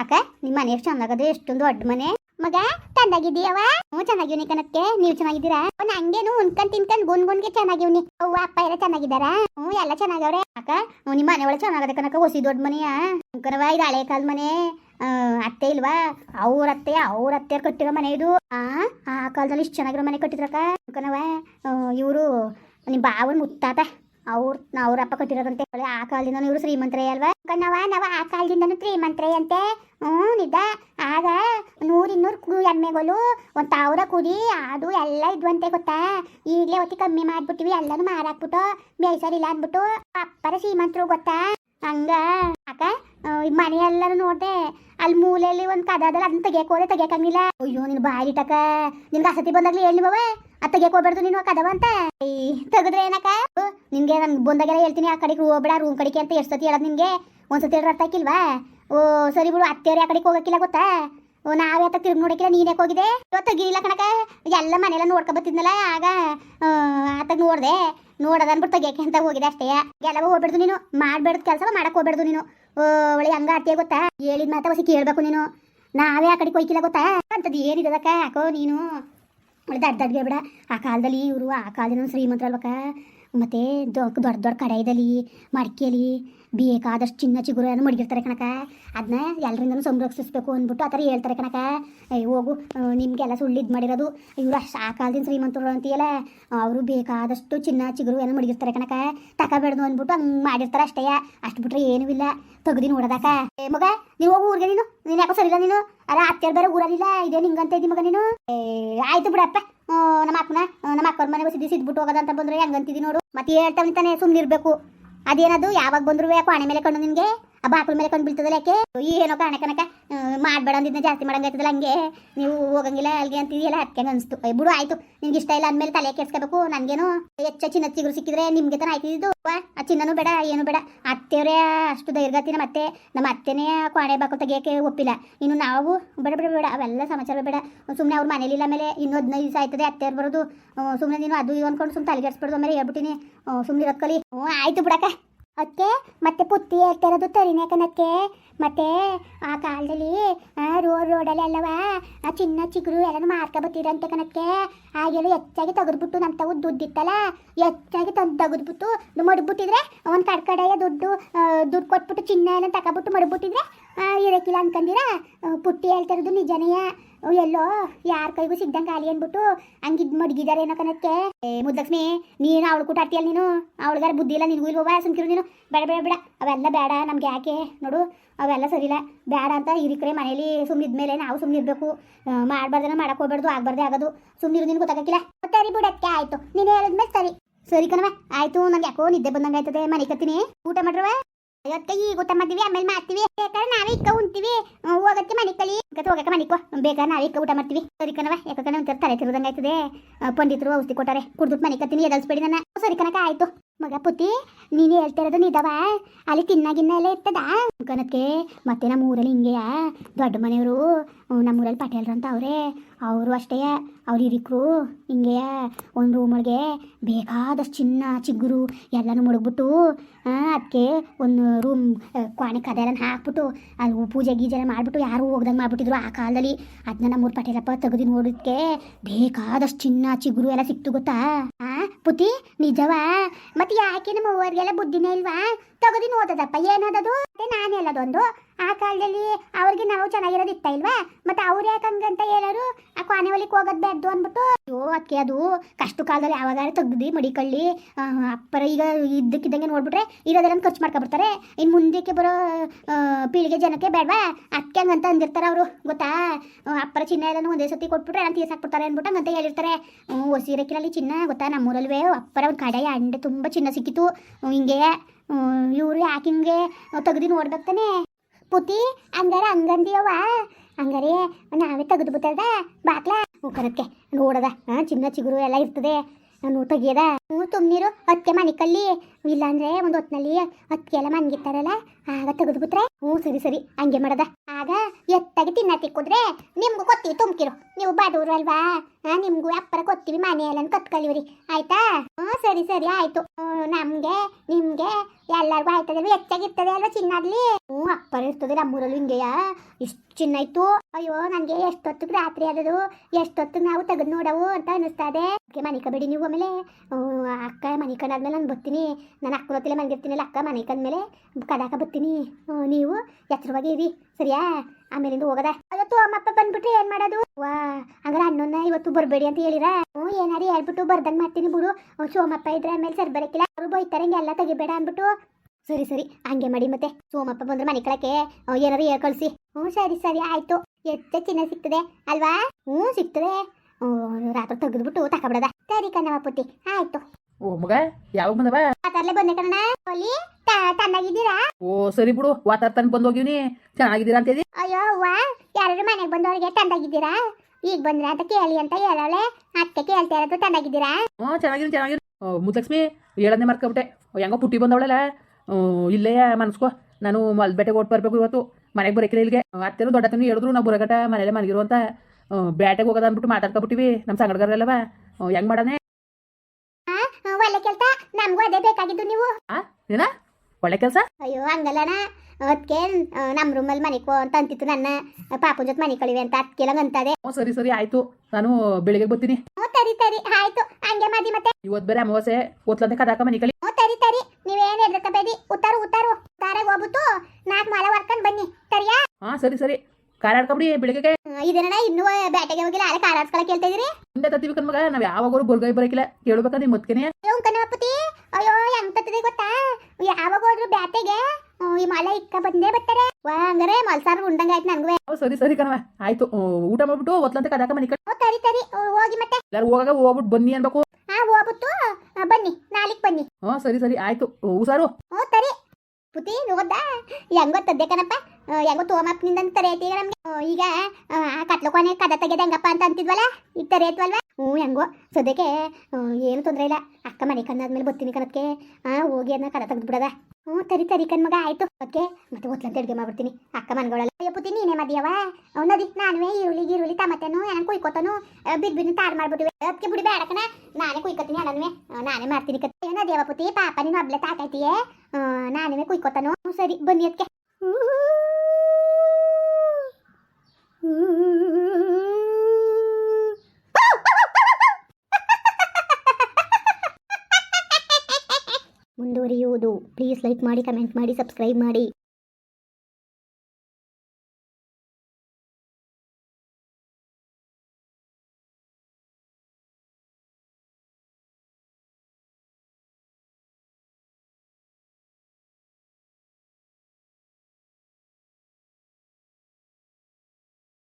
ಅಕ್ಕ ನಿಮ್ಮ ಮನೆ ಎಷ್ಟು ಚೆನ್ನಾಗದೆ ಎಷ್ಟೊಂದು ಅಡ್ಡ ಮನೆ. ಮಗ ತಂದಾಗಿದ್ದೀಯವ ಹ್ಞೂ, ಚೆನ್ನಾಗಿವ್ನಿ ಕಣಕ್ಕೆ. ನೀವು ಚೆನ್ನಾಗಿದ್ದೀರಾ? ನಂಗೇನು ಉಣ್ಕೊಂಡ್ ತಿನ್ಕೊಂಡ್ ಗುಣ್ ಗುನ್ಗೆ ಚೆನ್ನಾಗಿವ್ನಿ. ಅವ್ವ, ಅಪ್ಪ ಎಲ್ಲ ಚೆನ್ನಾಗಿದ್ದಾರಾ? ಹ್ಞೂ, ಎಲ್ಲ ಚೆನ್ನಾಗವ್ರೆ. ಅಕ್ಕ ನಿಮ್ಮ ಮನೆ ಒಳಗೆ ಚೆನ್ನಾಗದೆ ಕಣಕ್ಕ ಹೊಸಿ ದೊಡ್ಡ ಮನೆಯ. ಕಣವ ಇದು ಹಳೆ ಕಾಲದ ಮನೆ. ಅತ್ತೆ ಇಲ್ವಾ? ಅವ್ರ ಅತ್ತೆ ಅವ್ರ ಅತ್ತೆ ಕಟ್ಟಿರೋ ಮನೆ ಇದು. ಆ ಆ ಕಾಲದಲ್ಲಿ ಇಷ್ಟು ಚೆನ್ನಾಗಿರೋ ಮನೆ ಕಟ್ಟಿದ್ರಕ್ಕ ಕಣವ ಇವರು ನಿಮ್ಮ ಬಾವನ್ ಮುತ್ತಾತ. ಅವ್ರ ಅವ್ರ ಅಪ್ಪ ಕಟ್ಟಿರೋದಂತೆ. ಆ ಕಾಲದಿಂದ ಇವರು ಶ್ರೀಮಂತರೇ ಅಲ್ವಾ? ಕಣ್ಣವ ನಾವ ಆ ಕಾಲದಿಂದನೂ ಶ್ರೀಮಂತರೇ ಅಂತೆ. ಹ್ಞೂ ಆಗ ನೂರಿನ್ನೂರು ಎಮ್ಮೆಗಳು ಒಂದು ತಾವ್ರ ಕುರಿ ಅದು ಎಲ್ಲ ಇದ್ವಂತೆ ಗೊತ್ತಾ? ಈಗಲೇ ಒತ್ತಿ ಕಮ್ಮಿ ಮಾಡ್ಬಿಟ್ಟಿವಿ ಎಲ್ಲಾನು ಮಾರಾಕ್ಬಿಟ್ಟು ಇಲ್ಲ ಅಂದ್ಬಿಟ್ಟು ಅಪ್ಪರ ಶ್ರೀಮಂತರು ಗೊತ್ತಾ? ಹಂಗ. ಅಕ್ಕ ಮನೆ ಎಲ್ಲಾನು ನೋಡ್ದೆ ಅಲ್ಲಿ ಮೂಲೆಯಲ್ಲಿ ಒಂದು ಕದಾದಲ್ಲಿ ಅದನ್ನ ತೆಗಿಯಕ್ ಹೋದೆ ತೆಗಿಯಕ್ಕಂಗಿಲ್ಲ ಅಯ್ಯೋ ನೀನು ಬಾಯಿ ಟಕ ನಿನ್ಗೆ ಅಸತಿ ಬಂದಾಗ್ಲಿ ಹೇಳಿ ಬವೆ ಅದು ತೆಗಿಯಕ್ ಹೋಗ್ಬೇಡ್ದು ನೀನು ಕದವ ಅಂತ. ಈ, ತೆಗೆದ್ರೆ ಏನಕ್ಕ? ನಿನ್ಗೆ ನಾನು ಬಂದಾಗೆಲ್ಲ ಹೇಳ್ತೀನಿ ಆ ಕಡೆಗೆ ಹೋಗ್ಬೇಡ ರೂಮ್ ಕಡಿಕೆ ಅಂತ ಎಷ್ಟು ಸತಿ ಹೇಳೋದು ನಿನ್ಗೆ? ಒಂದ್ಸತಿ ಹೇಳಿದ್ರೆ ಅರ್ಥ ಆಕಿಲ್ವಾ ಓ, ಸರಿ ಬಿಡು, ಅತ್ತೆಯವ್ರು ಆ ಕಡೆಗೆ ಹೋಗಕ್ಕಿಲ್ಲ ಗೊತ್ತಾ? ಓ, ನಾವೇ ಆತ ತಿರುಗಿ ನೋಡಕ್ಕಿಲ್ಲ, ನೀನೇ ಹೋಗಿದೆ ಇವತ್ತು ತೆಗಿಲಿಲ್ಲ ಕಣಕ ಎಲ್ಲ ಮನೆಯೆಲ್ಲ ನೋಡ್ಕೊ ಬತ್ತಿದ್ನಲ್ಲ ಆಗ ಆತಾಗ ನೋಡ್ದೆ. ನೋಡದ ಅನ್ಬಿಟ್ಟು ತೆಗಿಯಕ್ಕೆ ಅಂತ ಹೋಗಿದೆ ಅಷ್ಟೇ. ಎಲ್ಲ ಹೋಗ್ಬಿಡ್ದು ನೀನು. ಮಾಡ್ಬೇಡ್ದು ಕೆಲಸ ಮಾಡಕ್ ಹೋಗ್ಬೇಡ್ದು ನೀನು. ಓ, ಒಳ್ಳೆ ಹಂಗ ಆಡ್ತೀಯ ಗೊತ್ತಾ? ಹೇಳಿದ ಮಾತಾ ಹೊಸಿ ಕೇಳ್ಬೇಕು ನೀನು. ನಾವೇ ಆ ಕಡೆಗೆ ಹೋಯ್ಕಿಲ್ಲ ಗೊತ್ತಾ? ಅಂತದ್ದು ಏನಿದಕ್ಕ ಯಾಕೋ ನೀನು ಒಳ್ಳೆ ದಡ್ಡ ದಡ್ಡ ಬಿಡ ಆ ಕಾಲದಲ್ಲಿ ಇವರು, ಆ ಕಾಲದಲ್ಲಿ ಶ್ರೀಮಂತರಲ್ವಕ್ಕ ಮತ್ತೆ ದೊಡ್ಡ ದೊಡ್ಡ ದೊಡ್ಡ ಕಡಾಯಿದಲ್ಲಿ ಮಡಿಕೆಲಿ ಬೇಕಾದಷ್ಟು ಚಿನ್ನ ಚಿಗುರು ಏನೋ ಮಡಗಿರ್ತಾರೆ ಕಣಕ ಅದನ್ನ ಎಲ್ಲರಿಂದನೂ ಸಂರಕ್ಷಿಸ್ಬೇಕು ಅಂದ್ಬಿಟ್ಟು ಆ ಥರ ಹೇಳ್ತಾರೆ ಕಣಕ ಹೋಗು. ನಿಮಗೆಲ್ಲ ಸುಳ್ಳು ಇದು ಮಾಡಿರೋದು. ಇವ್ರು ಆ ಕಾಲದಿಂದ ಶ್ರೀಮಂತರು ಅಂತೀಯಲ್ಲ. ಅವರು ಬೇಕಾದಷ್ಟು ಚಿನ್ನ ಚಿಗುರು ಏನೋ ಮಡಗಿರ್ತಾರೆ ಕಣಕ ತಗೋಬೇಡ್ದು ಅಂದ್ಬಿಟ್ಟು ಹಂಗೆ ಮಾಡಿರ್ತಾರೆ ಅಷ್ಟೇ. ಅಷ್ಟು ಬಿಟ್ರೆ ಏನೂ ಇಲ್ಲ. ತೆಗ್ದು ನೋಡೋದಕ್ಕ ಏ, ಮಗ, ನೀವು ಹೋಗು ಊರಿಗೆ ನೀನು. ನೀನು ಯಾಕೋ ಸರಿಲ್ಲ ನೀನು? ಅಲ್ಲ ಅತ್ತೆಯರ್ ಬೇರೆ ಊರಲ್ಲಿಲ್ಲ. ಇದೇ ನಿಂಗಂತ ಇದ್ದಿ ಮಗ ನೀನು? ಏ, ಆಯ್ತು ಬಿಡಪ್ಪ ನಮ್ಮ ಅಕ್ಕನ ನಮ್ಮ ಅಕ್ಕನ ಮನೆ ಸಿದ್ದಿ ಸಿದ್ಬಿಟ್ಟು ಹೋಗೋದಂತ ಬಂದ್ರೆ ಹೆಂಗಂತಿದಿ ನೋಡು. ಮತ್ತೆ ಹೇಳ್ತಾವಂತಾನೆ ಸುಮ್ಮನಿರ್ಬೇಕು ಅದೇನದು? ಯಾವಾಗ ಬಂದ್ರು ಯಾಕೋ ಹಣೆ ಮೇಲೆ ಕಣ್ಣು ನಿನ್ಗೆ? ಆ ಬಾಕ್ಲ ಮೇಲೆ ಕಂಡು ಬೀಳ್ತದಲ್ಲ ಯಾಕೆ? ಏನೋ ಕಾರಣ ಕನಕ ಮಾಡ್ಬೇಡ ಅಂದಿದ್ನ, ಜಾಸ್ತಿ ಮಾಡಂಗಾಯ್ತದಲ್ಲ ಹಂಗೆ. ನೀವು ಹೋಗಂಗಿಲ್ಲ ಅಲ್ಲಿಗೆ ಅಂತಿದೆಯಲ್ಲ ಅದಕ್ಕೆ ಅನಿಸ್ತು. ಬಿಡು, ಆಯ್ತು. ನಿಮ್ಗೆ ಇಷ್ಟ ಇಲ್ಲ ಅಂದ್ಮೇಲೆ ತಲೆ ಕೆಡ್ಸ್ಕೋಬೇಕು, ನನ್ಗೇನು? ಹೆಚ್ಚ ಚಿನ್ನ ಚಿಗುರು ಸಿಕ್ಕಿದ್ರೆ ನಿಮ್ಗೆ ತನ ಆಯ್ತಿದ್ದು ಆ ಚಿನ್ನನೂ ಬೇಡ, ಏನು ಬೇಡ. ಅತ್ತೆಯವರೇ, ಅಷ್ಟು ಧೈರ್ಯಗತಿನ ಮತ್ತೆ. ನಮ್ಮ ಅತ್ತೆನೇ ಕೋಣೆ ಬಾಕು ತೆಗಿಯೋಕೆ ಒಪ್ಪಿಲ್ಲ. ಇನ್ನು ನಾವು ಬೇಡ ಬೇಡ ಬೇಡ, ಅವೆಲ್ಲ ಸಮಾಚಾರ ಬೇಡ. ಸುಮ್ಮನೆ ಅವ್ರ ಮನೇಲಿಲ್ಲ ಮೇಲೆ ಇನ್ನೂ ಹದಿನೈದು ದಿವಸ ಆಯ್ತದೆ ಅತ್ತೆಯವ್ರು ಬರೋದು. ಸುಮ್ಮನೆ ನೀನು ಅದು ಇವ್ ಅನ್ಕೊಂಡು ಸುಮ್ಮನೆ ತಲೆಗೆಡ್ಸ್ಬಿಡ್ದು ಆಮೇಲೆ ಹೇಳ್ಬಿಟ್ಟಿನಿ. ಸುಮ್ಮನೆ ಇರೋದ್ ಕಲಿ. ಹ್ಞೂ, ಆಯ್ತು ಅದಕ್ಕೆ ಮತ್ತೆ ಪುತ್ತಿ ಹೇಳ್ತಾ ಇರೋದು ತರಿನೇಕನಕ್ಕೆ ಮತ್ತೆ ಆ ಕಾಲದಲ್ಲಿ ರೋಡ್ ರೋಡಲ್ಲಿ ಅಲ್ಲವ? ಆ ಚಿನ್ನ ಚಿಗುರು ಎಲ್ಲನೂ ಮಾರ್ಕ ಬತ್ತಿರಂತೆ ಕಣಕ್ಕೆ. ಆಗೆಲ್ಲ ಹೆಚ್ಚಾಗಿ ತೆಗೆದ್ಬಿಟ್ಟು ನಮ್ಮ ತಗದು ದುಡ್ಡಿತ್ತಲ್ಲ ಹೆಚ್ಚಾಗಿ ತಂದು ತೆಗೆದ್ಬಿಟ್ಟು ಮಡಗ್ಬಿಟ್ಟಿದ್ರೆ ಒಂದು ಕಡ್ಕಡೆಯ ದುಡ್ಡು ದುಡ್ಡು ಕೊಟ್ಬಿಟ್ಟು ಚಿನ್ನ ಎಲ್ಲ ತಗೊಬಿಟ್ಟು ಮಡಗ್ಬಿಟ್ಟಿದ್ರೆ ಇರೋಕ್ಕಿಲ್ಲ ಅನ್ಕಂದಿರ? ಪುಟ್ಟಿ ಹೇಳ್ತಿರೋದು ನಿಜನೆಯ ಎಲ್ಲೋ ಯಾರ ಕೈಗೂ ಸಿಗ್ದಂಗೆ ಖಾಲಿ ಅಂದ್ಬಿಟ್ಟು ಹಂಗಿದ್ ಮಡಗಿದಾರೆ ಏನೋ ಕಣಕ್ಕೆ. ಏ, ಮುದ್ದಕ್ಷ್ಮಿ, ನೀನು ಅವಳು ಕೂಟ ಆಡ್ತೀಯಲ್ಲ ನೀನು? ಅವಳಿಗಾರ ಬುದ್ಧಿ ಇಲ್ಲ, ನಿನಗೂ ಇಲ್ವಾ ಸುಮ್ಕಿರು ನೀನು? ಬೇಡ ಬೇಡ ಬೇಡ. ಅವೆಲ್ಲ ಬೇಡ ನಮ್ಗೆ ಯಾಕೆ? ನೋಡು ಅವೆಲ್ಲ ಸರಿಲ್ಲ ಬೇಡ ಅಂತ ಹಿರಿಕರೆ ಮನೇಲಿ ಸುಮ್ಮನಿದ್ಮೇಲೆ ನಾವು ಸುಮ್ಮನೆ ಇರಬೇಕು ಮಾಡಬಾರ್ದನ ಮಾಡಕ್ಕೆ ಹೋಗ್ಬಾರ್ದು, ಆಗಬಾರ್ದೆ ಆಗೋದು. ಸುಮ್ಮನಿರು ನಿನ್ಗೆ ಗೊತ್ತಾಗಕ್ಕಿಲ್ಲ ಸರಿ ಬಿಡಕ್ಕೆ ಆಯ್ತು. ನೀನು ಹೇಳಿದ್ಮೇಲೆ ಸರಿ. ಸರಿ ಕಣವ ಆಯ್ತು. ನಂಗೆ ಯಾಕೋ ನಿದ್ದೆ ಬಂದಂಗೆ ಆಯ್ತದೆ. ಮನೆ ಕತ್ತೀನಿ ಊಟ ಮಾಡ್ರವೆ ಇವತ್ತೆ ಈಗ ಊಟ ಮಾಡ್ತೀವಿ, ಆಮೇಲೆ ಮಾಡ್ತೀವಿ. ಬೇಕಾದ್ರೆ ನಾವೇ ಇಕ್ಕ ಉಂತೀವಿ ಹೋಗಕ್ಕೆ ಮನೆ ಕಲಿ. ಕತ್ ಹೋಗಕ್ಕೆ ಮನಿಕೋ ಬೇಕಾದ್ರೆ ನಾವೇ ಇಕ್ಕ ಊಟ ಮಾಡ್ತೀವಿ. ಸರಿ ಕಣವ ಯಾಕಂದ್ರೆ ಒಂಥರ ತಲೆ ತಿರುದಂಗೆ ಆಯ್ತದೆ. ಪಂಡಿತರು ಔಷಧಿ ಕೊಟ್ಟಾರೆ. ಕುಡ್ದುಟ್ಟು ಮನೆ ಕತ್ತೀನಿ ಎದಲ್ಸ್ಬೇಡಿ ನನ್ನ. ಸರಿ ಕಣಕ ಆಯ್ತು. ಮಗ ಪುತಿ ನೀನು ಹೇಳ್ತಾ ಇರೋದು ನಿದವ ಅಲ್ಲಿ ತಿನ್ನಾಗಿನ್ನ ಎಲ್ಲ ಇರ್ತದ? ಕನಕ್ಕೆ ಮತ್ತೆ ನಮ್ಮ ಊರಲ್ಲಿ ಹಿಂಗೆಯಾ ದೊಡ್ಡ ಮನೆಯವರು ನಮ್ಮೂರಲ್ಲಿ ಪಟೇಲ್ರು ಅಂತ ಅವರೇ. ಅವರು ಅಷ್ಟೇ ಅವ್ರು ಹಿರಿಕರು ಹಿಂಗೆಯ ಒಂದು ರೂಮೊಳಗೆ ಬೇಕಾದಷ್ಟು ಚಿನ್ನ, ಚಿಗುರು ಎಲ್ಲನೂ ಮುಳುಗ್ಬಿಟ್ಟು ಅದಕ್ಕೆ ಒಂದು ರೂಮ್ ಕ್ವಾಣಿ ಕದೆಲ್ಲ ಹಾಕ್ಬಿಟ್ಟು, ಅಲ್ಲಿ ಪೂಜೆ ಗೀಜೆ ಮಾಡಿಬಿಟ್ಟು ಯಾರು ಹೋಗ್ದಂಗೆ ಮಾಡಿಬಿಟ್ಟಿದ್ರು ಆ ಕಾಲದಲ್ಲಿ. ಅದನ್ನ ನಮ್ಮೂರು ಪಟೇಲಪ್ಪ ತೆಗೆದು ನೋಡೋದಕ್ಕೆ ಬೇಕಾದಷ್ಟು ಚಿನ್ನ, ಚಿಗುರು ಎಲ್ಲ ಸಿಕ್ತು ಗೊತ್ತಾ? ಪುತಿ ನಿಜವಾ? ಮತ್ತೆ ಯಾಕೆ ನಮ್ಮ ಬುದ್ಧಿನೇ ಇಲ್ವಾ? ತಗದಿನ ನೋದದಪ್ಪ ಏನದದು ಮತ್ತೆ ನಾನು ಆ ಕಾಲದಲ್ಲಿ ಅವ್ರಿಗೆ ನಾವು ಚೆನ್ನಾಗಿರೋದಿತ್ತ ಇಲ್ವಾ? ಮತ್ತೆ ಅವ್ರು ಯಾಕೆ ಹಂಗಂತ ಹೇಳೋರು? ಆ ಕೊನೆ ಒಲಿಗೆ ಹೋಗೋದು ಬೇಡ್ದು ಅಂದ್ಬಿಟ್ಟು, ಅಯ್ಯೋ ಅದಕ್ಕೆ ಅದು ಕಷ್ಟ ಕಾಲದಲ್ಲಿ ಯಾವಾಗಾರ ತೆಗ್ದು ಮಡಿಕಳ್ಳಿ ಅಪ್ಪರ ಈಗ ಇದ್ದಕ್ಕಿದ್ದಂಗೆ ನೋಡ್ಬಿಟ್ರೆ ಇರೋದೆಲ್ಲ ಖರ್ಚು ಮಾಡ್ಕೊಬಿಡ್ತಾರೆ. ಇನ್ನು ಮುಂದಕ್ಕೆ ಬರೋ ಪೀಳಿಗೆ ಜನಕ್ಕೆ ಬೇಡವಾ ಅದಕ್ಕೆ ಹಂಗಂತ ಅಂದಿರ್ತಾರೆ ಅವರು, ಗೊತ್ತಾ? ಅಪ್ಪರ ಚಿನ್ನ ಎಲ್ಲ ಒಂದೇ ಸತಿ ಕೊಟ್ಬಿಟ್ರೆ ನಾನು ತೀರ್ಸಾಕ್ಬಿಡ್ತಾರೆ ಅಂದ್ಬಿಟ್ಟು ಹಂಗಂತ ಹೇಳಿರ್ತಾರೆ. ಒಸಿರಕ್ಕಿರಲ್ಲಿ ಚಿನ್ನ, ಗೊತ್ತಾ? ನಮ್ಮೂರಲ್ವೇ ಅಪ್ಪರ ಒಂದು ಕಡೆಯ ಅಂಡೆ ತುಂಬ ಚಿನ್ನ ಸಿಕ್ಕಿತು ಹಿಂಗೆ ಇವರು ಯಾಕೆ ಹಿಂಗೆ ತೆಗ್ದು ನೋಡ್ಬೇಕಾನೆ ಪುತಿ ಹಂಗಾರ ಹಂಗಂದಿಯವ್ವ. ಹಂಗಾರೆ ನಾವೇ ತೆಗೆದು ಬಿಟ್ಟದ ಬಾಕ್ಲ ಕರಕ್ಕೆ ನೋಡದ ಹಾಂ, ಚಿನ್ನ ಚಿಗುರು ಎಲ್ಲ ಇರ್ತದೆ. ನಾನು ತೆಗಿಯದ. ಹ್ಞೂ ನೀರು ಅತ್ತೆ ಮನೆ ಕಲ್ಲಿ. ಇಲ್ಲಾಂದ್ರೆ ಒಂದು ಹೊತ್ನಲ್ಲಿ ಅಕ್ಕಿ ಎಲ್ಲ ಮನ್ಗಿರ್ತಾರಲ್ಲ, ಆಗ ತೆಗೆದ್ಬಿಟ್ರೆ, ಹ್ಞೂ ಸರಿ ಸರಿ, ಹಂಗೆ ಮಾಡದ. ಆಗ ಎತ್ತಾಗಿ ತಿನ್ನ ತಿಕ್ಕಿದ್ರೆ ನಿಮ್ಗೂ ಕೊತ್ತೀವಿ ತುಂಬ್ಕಿರು. ನೀವು ಬಡವ್ರು ಅಲ್ವಾ? ನಿಮ್ಗೂ ಅಪ್ಪರ ಕೊತ್ತೀವಿ ಮನೆಯಲ್ಲ ಕತ್ಕಲಿವ್ರಿ. ಆಯ್ತಾ? ಹ್ಞೂ ಸರಿ ಸರಿ, ಆಯ್ತು. ನಮ್ಗೆ, ನಿಮ್ಗೆ ಎಲ್ಲರಿಗೂ ಆಯ್ತದೆ ಹೆಚ್ಚಾಗಿರ್ತದೆ ಅಲ್ವಾ ಚಿನ್ನಾಗ್ಲಿ? ಹ್ಞೂ, ಅಪ್ಪರ ಇರ್ತದೆ ನಮ್ಮೂರಲ್ಲಿ ಹಿಂಗೆಯ? ಇಷ್ಟು ಚಿನ್ನ ಇತ್ತು. ಅಯ್ಯೋ, ನನಗೆ ಎಷ್ಟೊತ್ತಿಗೆ ರಾತ್ರಿ ಆದದು? ಎಷ್ಟೊತ್ತಿಗೆ ನಾವು ತೆಗೆದು ನೋಡವು ಅಂತ ಅನ್ನಿಸ್ತದೆ ಅದಕ್ಕೆ ಮನೆ ನೀವು ಆಮೇಲೆ. ಅಕ್ಕ ಮನೆ ಕಂಡಾದ್ಮೇಲೆ ನಾನು ಬರ್ತೀನಿ. ನಾನು ಅಕ್ಕನ ಹೊತ್ತಿಲೆ ಮನೆಗಿರ್ತೀನಲ್ಲ ಅಕ್ಕ ಮನೆ ಕಂದ್ಮೇಲೆ ಕದಾಕ ಬರ್ತೀನಿ ನೀವು ಎಚ್ಚರವಾಗಿ ಇರಿ. ಸರಿಯಾ? ಆಮೇಲಿಂದ ಹೋಗದ. ಅವತ್ತು ಅಮ್ಮಪ್ಪ ಬಂದ್ಬಿಟ್ರೆ ಏನ್ ಮಾಡೋದು? ವಾ, ಹಂಗಾರೆ ಅಣ್ಣನ ಇವತ್ತು ಬರಬೇಡಿ ಅಂತ ಹೇಳಿರ? ಹ್ಞೂ, ಏನಾರು ಹೇಳ್ಬಿಟ್ಟು ಬರ್ದಂಗೆ ಮಾಡ್ತೀನಿ ಬಿಡು. ಸೋಮಪ್ಪ ಇದ್ರೆ ಆಮೇಲೆ ಸರಿ ಬರಕ್ಕಿಲ್ಲ ಅವರು ಬೈತಾರೆ ಹಂಗೆಲ್ಲ ತೆಗಿಬೇಡ ಅಂದ್ಬಿಟ್ಟು. ಸರಿ ಸರಿ, ಹಂಗೆ ಮಾಡಿ ಮತ್ತೆ. ಸೋಮಪ್ಪ ಬಂದ್ರೆ ಮನೆ ಕಳಕ್ಕೆ. ಏನಾರು ಹೇಳ್ ಕಳ್ಸಿ. ಹ್ಞೂ, ಸರಿ ಸರಿ, ಆಯ್ತು. ಎಷ್ಟೇ ಚಿನ್ನ ಸಿಗ್ತದೆ, ಅಲ್ವಾ? ಹ್ಞೂ, ಸಿಗ್ತದೆ. ರಾತ್ರಿ ತೆಗೆದ್ಬಿಟ್ಟು ತಕೊಬಿಡದ ಸರಿ ಕಣವ ಪುಟ್ಟಿ, ಆಯ್ತು. ಓ ಮಗ ಯಾವಾಗ ಬಂದವ? ಮಾತಾಡ್ಲೆ ಬಂದೆ ಕಣ ಒಲಿ ತಣ್ಣಾಗಿದ್ದೀರಾ? ಓ ಸರಿ ಬಿಡು ವಾತಾವರಣ ಬಂದ್ ಹೋಗಿವ್ನಿ. ಚೆನ್ನಾಗಿದ್ದೀರಾ ಅಂತೇಳಿ ಅಯ್ಯೋ ಅವ್ವ ಯಾರು ಮನೆಗೆ ಬಂದವ್ರಿಗೆ ತಂದಾಗಿದ್ದೀರಾ ಈಗ ಬಂದ್ರ ಅಂತ ಕೇಳಿ ಅಂತ ಹೇಳೋಳೆ ಅತ್ತೆ ಕೇಳ್ತಾ ಇರೋದು ತಂದಾಗಿದ್ದೀರಾ ಹ್ಞೂ ಚೆನ್ನಾಗಿರಿ ಚೆನ್ನಾಗಿರಿ ಮುತ್ತಲಕ್ಷ್ಮಿ ಹೇಳೋದೇ ಮರ್ಕೊಬಿಟ್ಟೆ ಹೆಂಗೋ ಪುಟ್ಟಿ ಬಂದವಳಲ್ಲ. ಇಲ್ಲೇ ಮನ್ಸ್ಕೋ. ನಾನು ಮಲ್ ಬೇಟೆಗೆ ಓಟ್ ಬರ್ಬೇಕು ಇವತ್ತು. ಮನೆಗೆ ಬರೋಕಿಲ್ಲ ಇಲ್ಲಿಗೆ. ಅತ್ತೆನೂ ದೊಡ್ಡತನೂ ಹೇಳಿದ್ರು ನಾವು ಬರೋಗಟ ಮನೇಲೆ ಮಲಗಿರು ಅಂತ ಬೇಟೆಗೆ ಹೋಗೋದ ಅಂದ್ಬಿಟ್ಟು ಮಾತಾಡ್ಕೊಬಿಟ್ಟಿವಿ. ನಮ್ಮ ಸಂಗಡಗಾರಲ್ಲವ. ಹೆಂಗ್ ಮಾಡನೆ ಒಳ್ಳೆ ಕೆಲಸ ನಮಗೂ ಅದೇ ಬೇಕಾಗಿದ್ದು ನೀವು. ಏನ ಒಳ್ಳೆ ಕೆಲಸ? ಅಯ್ಯೋ ಹಂಗಲ್ಲಣ ಅದಕ್ಕೆ ನಮ್ಮ ರೂಮಲ್ಲಿ ಕೋ ಅಂತ ಅಂತಿತ್ತು ನನ್ನ. ಪಾಪು ಜೊತೆ ಮನೆ ಕಳಿವೆ ಅಂತ ಅದಕ್ಕೆಲ್ಲ ಅಂತದೆ. ಹ್ಞೂ ಸರಿ ಸರಿ ಆಯ್ತು. ನಾನು ಬೆಳಿಗ್ಗೆ ಬರ್ತೀನಿ. ಹ್ಞೂ ತರಿ ತರಿ ಆಯ್ತು. ಹಂಗೆ ಮಾಡಿ ಮತ್ತೆ. ಇವತ್ತು ಬೇರೆ ಅಮಾವಾಸ್ಯೆ ಓದ್ಲಂತ ಕದಾಕ ಮನೆ ಕಳಿ. ಹ್ಞೂ ತರಿ ತರಿ ನೀವೇನು ಹೆದ್ರಕಬೇಡಿ ಉತ್ತಾರು ಉತ್ತಾರು. ಉತ್ತಾರಾಗ ಹೋಗ್ಬಿಟ್ಟು ನಾಲ್ಕು ಮಾಲೆ ಹೊರ್ಕೊಂಡ್ ಬನ್ನಿ. ಸರಿಯಾ? ಹಾ ಸರಿ ಸರಿ. ಕಾರ ಕಬಡಿ ಬೆಳಿಗ್ಗೆ ಹ್ಮ್, ಇನ್ನು ಬೇಟೆಗೆ ಹೋಗಿಲ್ಲ ಅಲ್ಲ ಕಾರ ಆಡ್ಸ್ಕೊಳಕ್ ಕೇಳ್ತಾ ಇದ್ರಿ? ಹಿಂದೆ ತತ್ತೀವಿ ಕಣ್ಮಗ ನಾವು ಯಾವಾಗಲೂ ಬರ್ಗೈ ಬರಕಿಲ್ಲ. ಕೇಳ್ಬೇಕಾ ನಿಮ್ಮ ಮತ್ಕೆನೆ ಅಯ್ಯೋ ಕಣಪತಿ ಅಯ್ಯೋ ಹೆಂಗ್ ತತ್ತದೆ ಗೊತ್ತಾ? ಯಾವಾಗ ಹೋದ್ರು ಬ್ಯಾಟೆಗೆ ಈ ಮಳೆ ಇಕ್ಕ ಬಂದೇ ಬರ್ತಾರೆ. ವಾ ಹಂಗಾರೆ ಮಲ್ಸಾರು ಉಂಡಂಗ ಆಯ್ತು ನನ್ಗೆ ಸರಿ ಸರಿ ಕಣವ ಆಯ್ತು. ಹ್ಞೂ, ಊಟ ಮಾಡ್ಬಿಟ್ಟು ಒತ್ಲಂತ ಕದಾಕ ಮನೆ ಕಡೆ ತರಿ ತರಿ ಹೋಗಿ ಮತ್ತೆ. ಎಲ್ಲರೂ ಹೋಗಾಗ ಹೋಗ್ಬಿಟ್ಟು ಬನ್ನಿ ಅನ್ಬೇಕು. ಹಾ ಹೋಗ್ಬಿಟ್ಟು ಬನ್ನಿ ನಾಲಿಕ್ ಬನ್ನಿ. ಓ ಸರಿ ಸರಿ ಆಯ್ತು. ಹುಷಾರು. ಓ ತರಿ. ಪುತಿ ನೋಡ್ದ ಹೆಂಗೋ ತದ್ದೆ ಕಣಪ್ಪ? ಹೆಂಗೋ ತೋಮಪ್ಪನಿಂದ ತರೇತಿ ನಮ್ಗೆ. ಆ, ಈಗ ಆ, ಆ ಕತ್ಲು ಕೊನೆ ಕದ ತೆಗೆದ ಹೆಂಗಪ್ಪ ಅಂತ ಅಂತಿದ್ವಲ್ಲ? ಈಗ ತರೇತ್ವಲ್ವಾ ಹ್ಞೂ, ಹೆಂಗೋ? ಸದ್ಯಕ್ಕೆ ಏನು ತೊಂದರೆ ಇಲ್ಲ. ಅಕ್ಕ ಮನೆ ಕಂದಾದ್ಮೇಲೆ ಬರ್ತೀನಿ ಕಣಕ್ಕೆ ಆ, ಹೋಗಿ ಅದನ್ನ ಕರ ತೆಗೆದ್ಬಿಡದ. ಹ್ಞೂ ತರಿ ತರಿ ಕಣ್ಮಗ ಆಯ್ತು. ಓಕೆ ಮತ್ತೆ ಒತ್ಲಂತ ಅಡುಗೆ ಮಾಡ್ಬಿಡ್ತೀನಿ. ಅಕ್ಕ ಮನ್ಗಳಲ್ಲ ಅಯ್ಯೋ ಪುತಿ ನೀನೇ ಮದಿಯವ ನದಿ, ನಾನುವೇ, ಈರುಳ್ಳಿ ಈರುಳ್ಳಿ ಟಮಟನು ನಾನು ಕುಯ್ಕೋತಾನು ಬಿದ್ದು ಬಿದ್ದು ತಾರು ಮಾಡ್ಬಿಟ್ಟಿವೆ. ಅದಕ್ಕೆ ಬಿಡಿ ಕಣ. ನಾನೇ ಕುಯ್ಕೋತೀನಿ ಅಲ್ಲನ್ವೆ ನಾನೇ ಮಾಡ್ತೀನಿ ಕತ್ತೆ ಏನೋ ದೇವ ಪುತಿ ಪಾಪ, ನೀನು ಒಬ್ಳೆ ತಾಕೈತಿಯೇ ನಾನೇ ಕುಯ್ಕೋತಾನು. ಹ್ಞೂ, ಸರಿ, ಬನ್ನಿ ಅದಕ್ಕೆ ಮುಂದುವರಿಯುವುದು ಪ್ಲೀಸ್ ಲೈಕ್ ಮಾಡಿ ಕಮೆಂಟ್ ಮಾಡಿ ಸಬ್ಸ್ಕ್ರೈಬ್ ಮಾಡಿ.